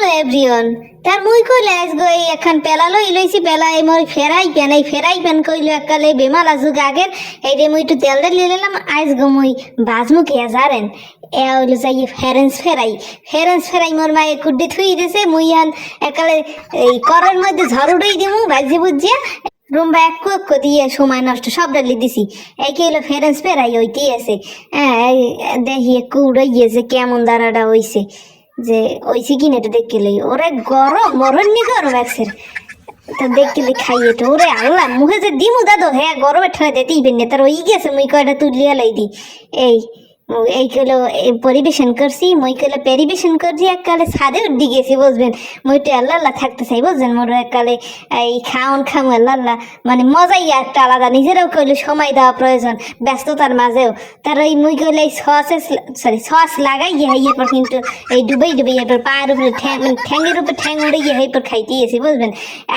Hello everyone তার মুই কইলে আজ গো এই এখন পেলা লই লইছি পেলা, এই মই ফেরাই পেন, এই ফেরাই পেন কইলো একালে বেমাল আজুক আগের, এই রে মুই একটু তেল দিয়ে নিলাম আজ গো মুই বাজমু কে জারেন এ হইল যাই ফেরেন্স ফেরাই ফেরেন্স ফেরাই মোর মায়ে কুড্ডি থুই দিছে, মুই আন একালে এই করের মধ্যে ঝড় দিমু, বাজি বুঝিয়া রুম্বা এক এক দিয়ে সময় নষ্ট সব ডালি দিছি। এই কি হলো ফেরেন্স ফেরাই ওইটি আছে। হ্যাঁ এই দেখি একটু উড়ে গিয়েছে, কেমন দাঁড়াটা হইছে। যে ওই কি না এটা দেখতে লই, ওরে গরম মরণ নি গরম একসের তা দেখতে লই খাইয়ে তো, ওরে আল্লাহ, মুখে যে দিমু দাদো হ্যাঁ গরমে ঠান্ডা দিতেই বেন তার ওই গেছে, মুই কয়টা তুলিয়া লাই দি এই ও এই কইলো পরিবেশন করছি, মই কইলো, পরিবেশন করছি, এককালে ছাদে উঠি গেছি, বুঝবেন? মই তো আল্লাহ আল্লাহ থাকতে চাই, বুঝছেন? মোর এককালে এই খাওন খামু আল্লাহ আল্লাহ। মানে মজাই একটা আলাদা, নিজেরাও কইলো সময় দেওয়া প্রয়োজন, ব্যস্ততার মাঝেও। তার ওই মুই কইলে এই সসেস সরি সস লাগাই গিয়ে হাইয়ের পর কিন্তু এই ডুবাই ডুবাই এরপর পায়ের উপরে ঠ্যাং ঠ্যাংয়ের উপরে ঠ্যাং উড়ে গিয়ে হাইপর খাইতে গেছি, বুঝবেন?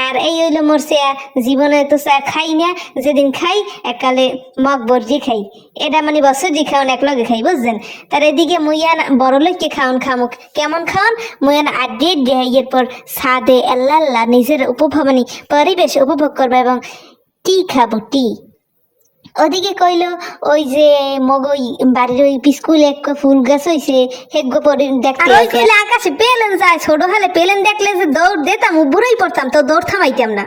আর এই হইল মোর সে জীবনে তো চা খাই না, যেদিন খাই, এককালে মগ বর্জি খাই। এটা মানে বছর যে খাওন এক লগে খাই বুঝছেন? তার এদিকে মুইয়ান বড় লোককে খাওন খামুক। কেমন খাওন? মুইয়ান আড্ডে দেহের পর সাদে আল্লাহ আল্লাহ নিজের উপভোগ মানে পরিবেশ উপভোগ করবে এবং টি খাব টি? ওদিকে কইলো ওই যে মগ ওই বাড়ির ওই স্কুলে এক ফুল গাছ হইছে হেগ্য পরে দেখতে ওই। আকাশে পেলেন যায় ছোট হলে পেলেন দেখলে যে দৌড় দিতাম বুড়োই পড়তাম তো দৌড় থামাইতাম না।